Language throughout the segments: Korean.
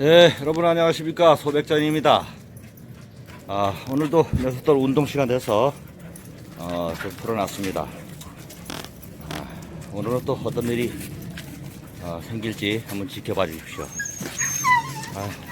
네, 여러분 안녕하십니까 소백전입니다. 아, 오늘도 녀석들 운동 시간 돼서 어, 좀 풀어놨습니다. 아, 오늘은 또 어떤 일이 어, 생길지 한번 지켜봐 주십시오. 아,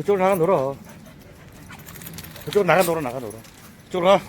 저쪽으로 나가 놀아. 저쪽으로 나가 놀아, 나가 놀아. 저쪽으로 가.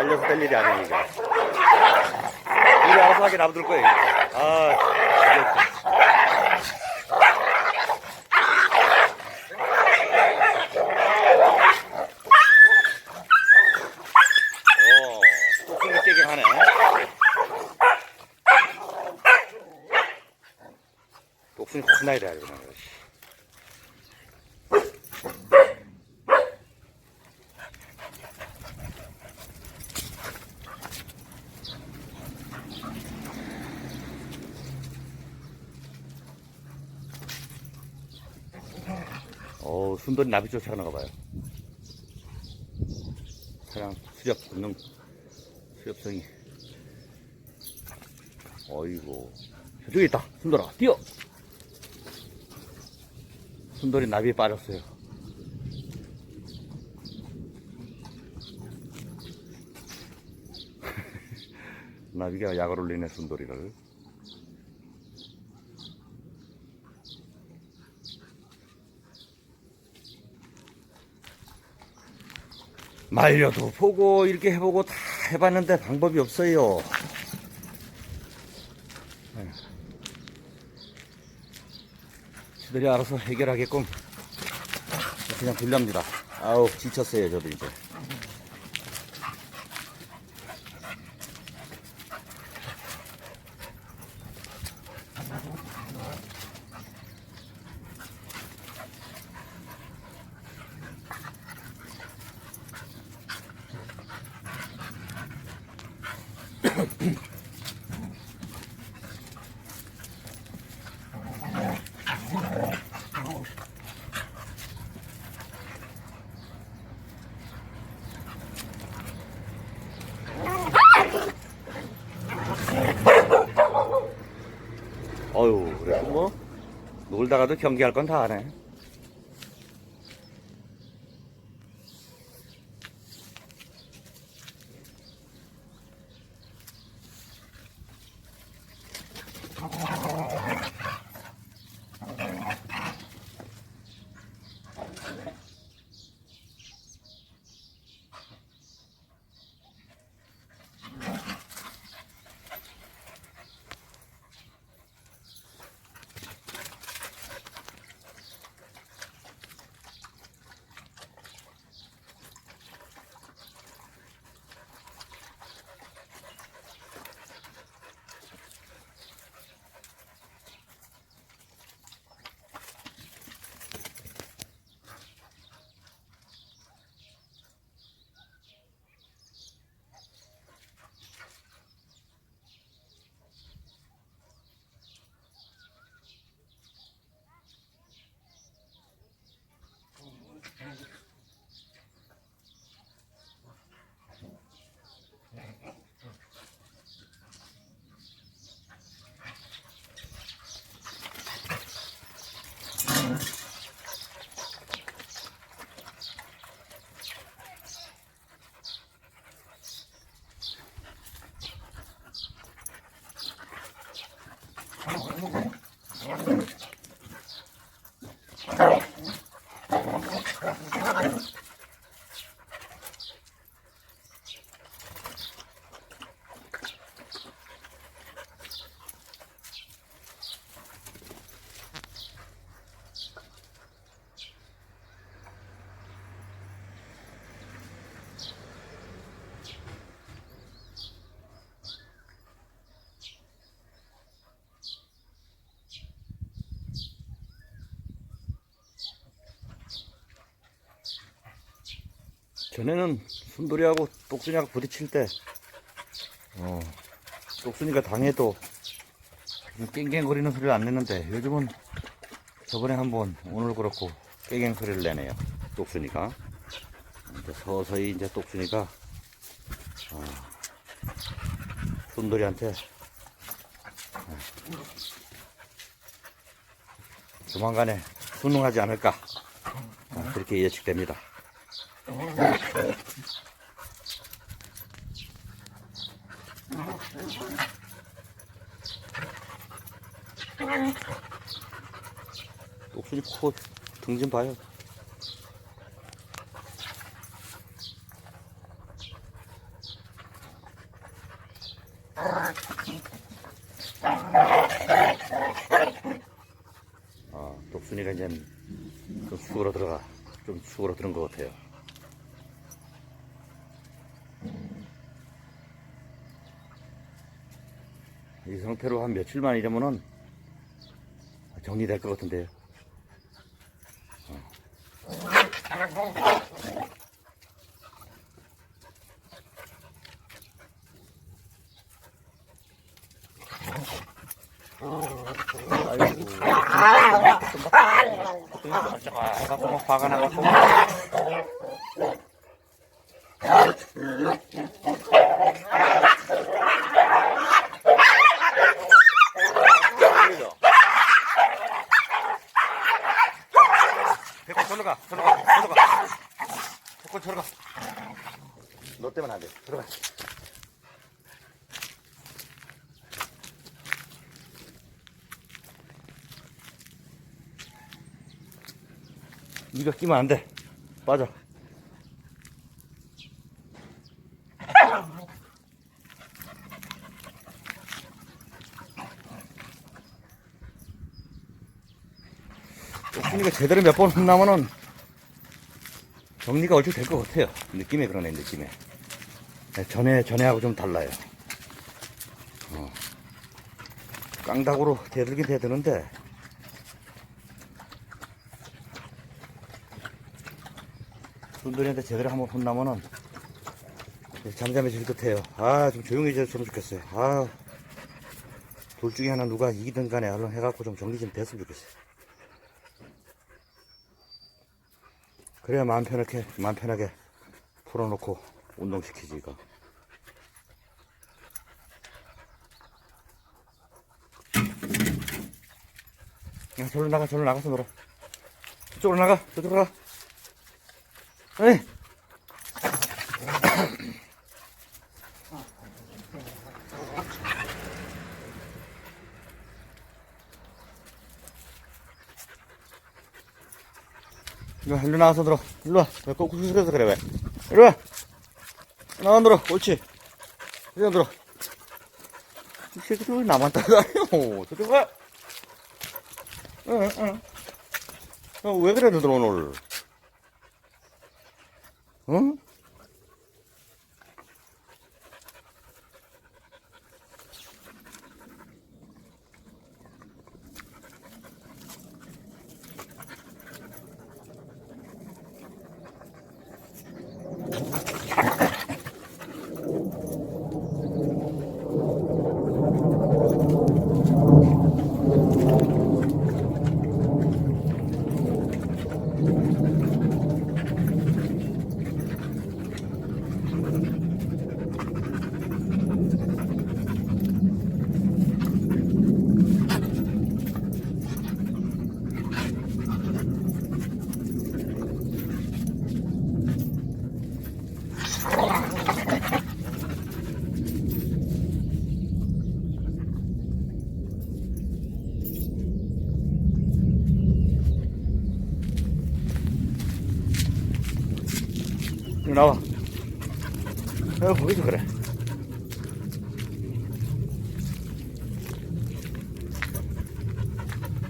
말려서 될 일이 아니야, 이게. 우리 알아서 하게 놔둘 거예요. 아, 지겹다. 오, 뚝뚝이 깨게 하네. 혼나야 돼, 아주 그냥. 어 순돌이 나비 쫓아가나 봐요. 사냥 수렵 본능 수렵성이. 어이구 저쪽에 있다 순돌아 뛰어. 순돌이 나비에 빠졌어요. 나비가 약을 올리네 순돌이를. 말려도 보고 이렇게 해보고 다 해봤는데 방법이 없어요. 지들이 알아서 해결하게끔 그냥 둘랍니다. 아우 지쳤어요 저도 이제. 어유 그래 뭐 놀다가도 경기할 건 다 하네. Okay. 전에는 순돌이하고 똑순이하고 부딪힐 때, 어, 똑순이가 당해도 좀 깽깽거리는 소리를 안 내는데 요즘은 저번에 한번 오늘 그렇고 깽깽 소리를 내네요. 똑순이가. 이제 서서히 이제 똑순이가 어, 순돌이한테 어, 조만간에 순응하지 않을까 어, 그렇게 예측됩니다. 옥순이 코 등 좀 봐요. 아, 독순이가 이제 좀 죽으러 들어가. 좀 죽으러 들은 것 같아요. 이 상태로 한 며칠만 이러면은 정리될 것 같은데요. 막 화가 나갖고. 백호 저로 가, 저로 가, 저로 가. 백호 저로 가. 너 때문에 안 돼. 들어가. 네가 끼면 안 돼. 빠져. 그러니까 제대로 몇 번 혼나면은 정리가 얼추 될 것 같아요. 느낌에 그러네, 느낌에. 네, 전에, 전에하고 좀 달라요. 어. 깡닭으로 대들긴 대드는데, 순돌이한테 제대로 한번 혼나면은 잠잠해질 듯해요. 아, 좀 조용해졌으면 좋겠어요. 아, 둘 중에 하나 누가 이기든 간에 얼른 해갖고 좀 정리 좀 됐으면 좋겠어요. 그래야 마음 편하게, 마음 편하게 풀어놓고 운동시키지, 이거. 야, 저로 나가, 저로 나가서 놀아. 저쪽으로 나가, 저쪽으로 가. 에이. 이리 와, 일로 나와서 들어. 일로 와. 왜 거꾸로 숙여서 그래, 왜? 이리 와. 나와 들어. 옳지. 이리 들어. 이 새끼들 왜 나만 따라다녀? 저리 가. 응, 응. 어, 왜 그래, 너들 오늘? 응? 나와. 어, 거기서 그래.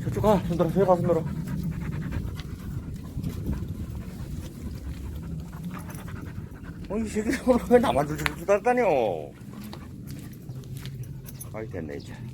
저쪽 가, 손들어, 저기 가서 놀아. 어, 이 새끼 오늘 왜 나만 줄줄 주다다녀? 아이, 됐네, 이제.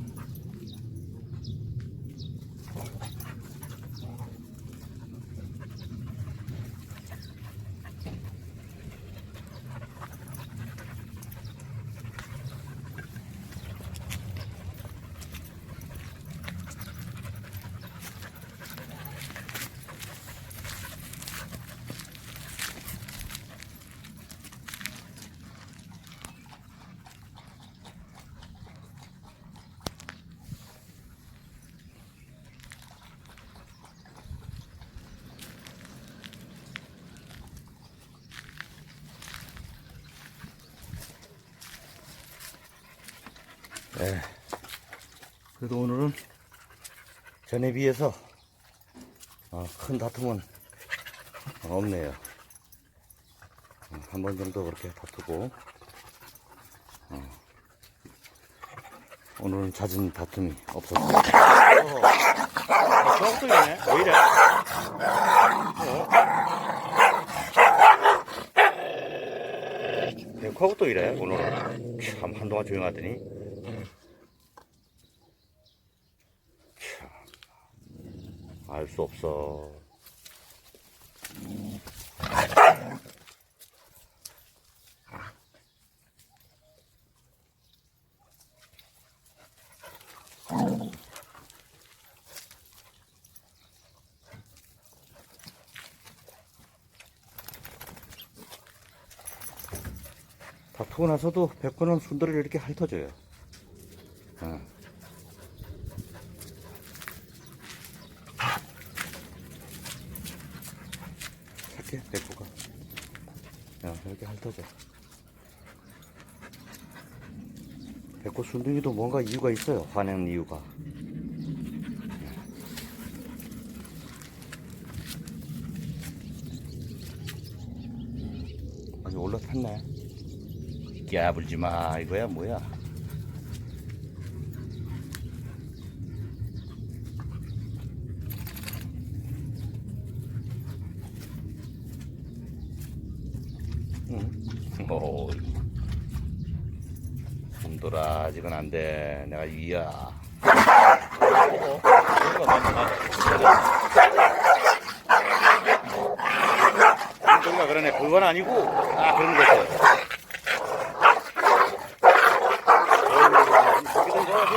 네. 그래도 오늘은 전에 비해서 어, 큰 다툼은 없네요. 한 번 정도 그렇게 다투고 어, 오늘은 잦은 다툼이. 저것도 이네 왜 이래? 백하고 또 이래 오늘은 참 한동안 조용하더니 알 수 없어. 다투고 나서도 백호는 순돌이를 이렇게 핥아줘요. 어. 착해, 백호가. 야, 이렇게 핥아줘. 백호 순둥이도 뭔가 이유가 있어요. 화내는 이유가. 아직 올라탔네. 깨불지 마. 이거야, 뭐야. 응. 오. 손돌 아, 아직은 안 돼. 내가 이야. 어, 손돌이가 그러네. 그건 아니고, 아, 그런 거였어. 어휴, 이 새끼들 이거 아주.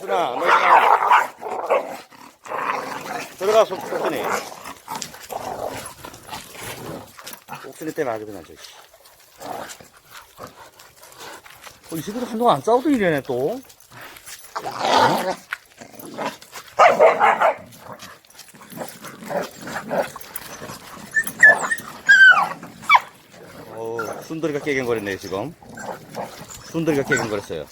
순아, 너 있잖아. 들어가, 속, 속순이. 속순이 때문에 아주 그냥 저, 씨. 어, 이 새끼도 한동안 안 싸우던 이래네, 또. 어? 우 순돌이가 깨갱거렸네, 지금. 순돌이가 깨갱거렸어요.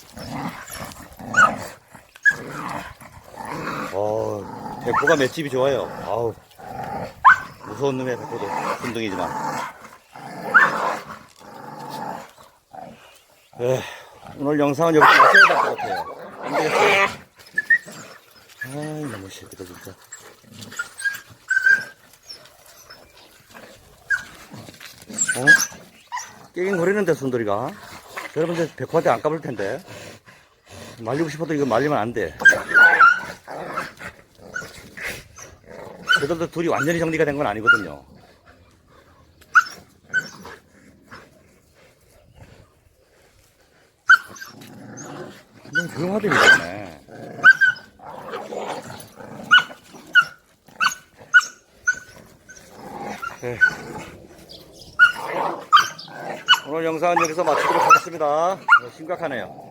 어, 백호가 맷집이 좋아요. 아우. 무서운 놈의 백호도 순둥이지만. 에, 오늘 영상은 여기서 마쳐야 될 것 같아요. 안 되겠어요. 아이, 너무 싫다, 진짜. 어? 깨긴 거리는데, 순돌이가. 여러분들 백호한테 안 까불 텐데. 말리고 싶어도 이거 말리면 안 돼. 그들도 둘이 완전히 정리가 된 건 아니거든요. 완전 조용하더니 그러네. 네. 오늘 영상은 여기서 마치도록 하겠습니다. 네, 심각하네요.